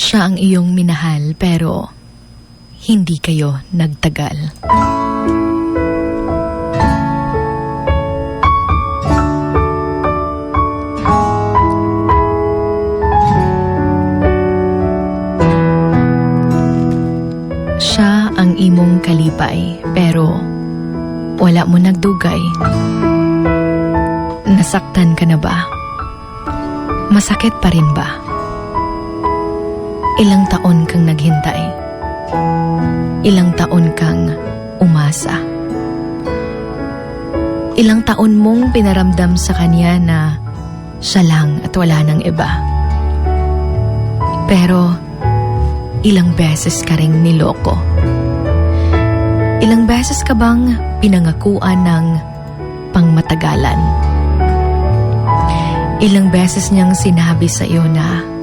Siya ang iyong minahal pero hindi kayo nagtagal. Siya ang imong kalipay pero wala mo nagdugay. Nasaktan ka na ba? Masakit pa rin ba? Ilang taon kang naghintay? Ilang taon kang umasa? Ilang taon mong pinaramdam sa kanya na siya lang at wala nang iba? Pero ilang beses ka ring niloko? Ilang beses ka bang pinangakuan ng pangmatagalan? Ilang beses niyang sinabi sa iyo na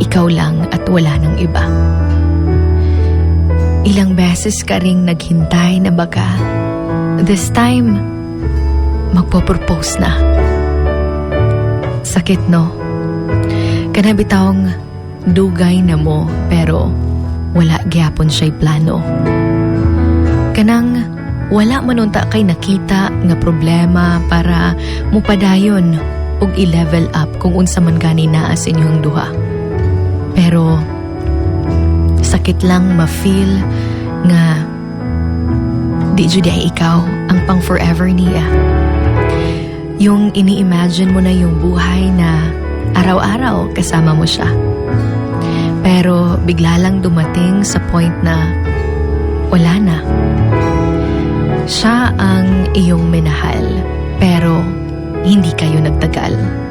ikaw lang at wala ng iba. Ilang beses ka ring naghintay na baka this time magpo-propose na. Sakit no? Kanabitawang dugay na mo pero wala gyapon siya'y plano. Kanang wala manunta kay nakita nga problema para mupadayon ug i-level up kung unsa man gani naa sa inyong duha. Pero sakit lang ma-feel nga di jud ikaw ang pang forever niya. Yung ini-imagine mo na yung buhay na araw-araw kasama mo siya. Pero bigla lang dumating sa point na wala na. Siya ang iyong minahal, pero hindi kayo nagtagal.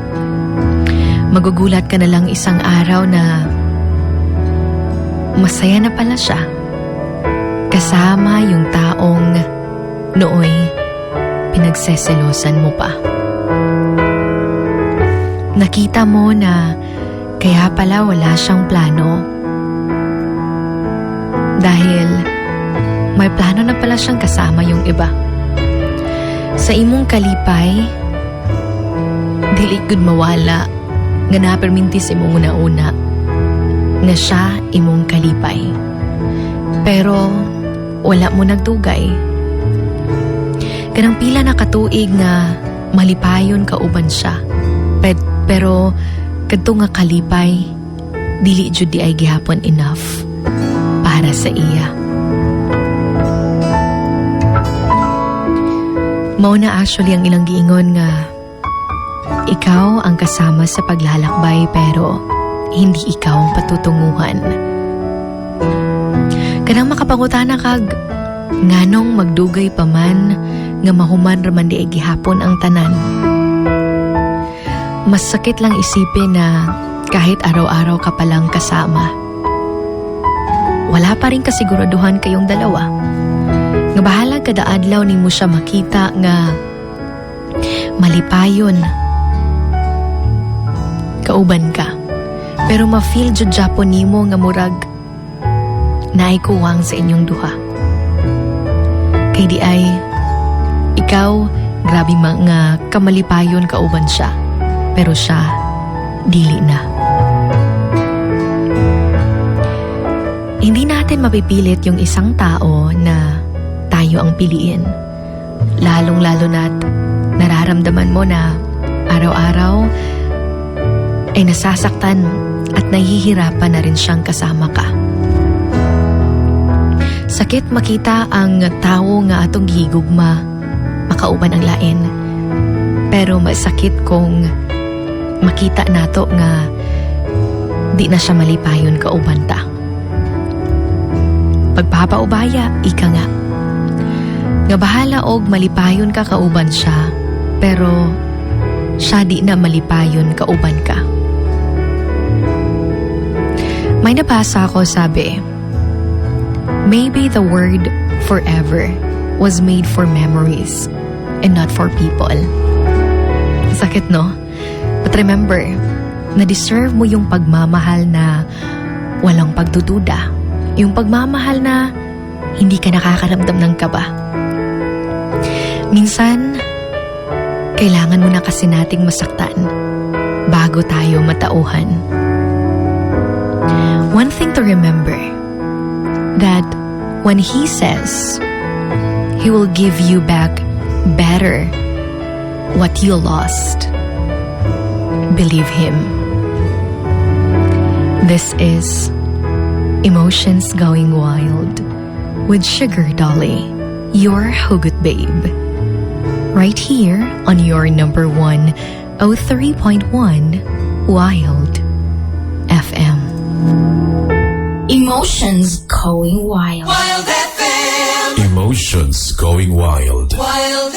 Magugulat ka na lang isang araw na masaya na pala siya. Kasama yung taong nooy pinagseselosan mo pa. Nakita mo na kaya pala wala siyang plano. Dahil may plano na pala siyang kasama yung iba. Sa imong kalipay, dili gud mawala nga naperminti sa imong una-una nga siya imong kalipay. Pero wala mo nagdugay. Kanang pila na katuig nga malipayon ka uban siya. Ped, pero kadto nga kalipay dili jud di ay gihapon enough para sa iya. Mao na actually ang ilang giingon nga ikaw ang kasama sa paglalakbay pero hindi ikaw ang patutunguhan. Kanang makapangutana kag nganong magdugay pa man nga mahuman raman di gihapon ang tanan. Mas sakit lang isipin na kahit araw-araw ka palang kasama. Wala pa rin kasiguraduhan kayong dalawa. Nga bahala kada adlaw ni mo siya makita nga malipayon kauban ka. Pero ma-feel jud Japon nimo nga murag naikuwang sa inyong duha. Kay di ay ikaw grabe mga kamalipayon kauban siya. Pero siya dili na. Hindi natin mapipilit yung isang tao na tayo ang piliin. Lalong-lalo na't nararamdaman mo na araw-araw ay nasasaktan at nahihirapan na rin siyang kasama ka. Sakit makita ang tao nga atong gihigugma, makauban ang lain. Pero masakit kung makita nato nga di na siya malipayon kauban ta. Pagpapaubaya, ika nga. Nga bahala og malipayon ka kauban siya, pero siya di na malipayon kauban ka. May nabasa ako sabi, Maybe the word forever was made for memories and not for people. Sakit no? But remember, na-deserve mo yung pagmamahal na walang pagdududa. Yung pagmamahal na hindi ka nakakaramdam ng kaba. Minsan, kailangan mo na kasi nating masaktan bago tayo matauhan. One thing to remember that when He says He will give you back better what you lost, believe Him. This is Emotions Going Wild with Sugar Dolly, your Hugot Babe. Right here on your number one, 03.1 Wild FM. Emotions going wild. Wild FM. Emotions going wild. Wild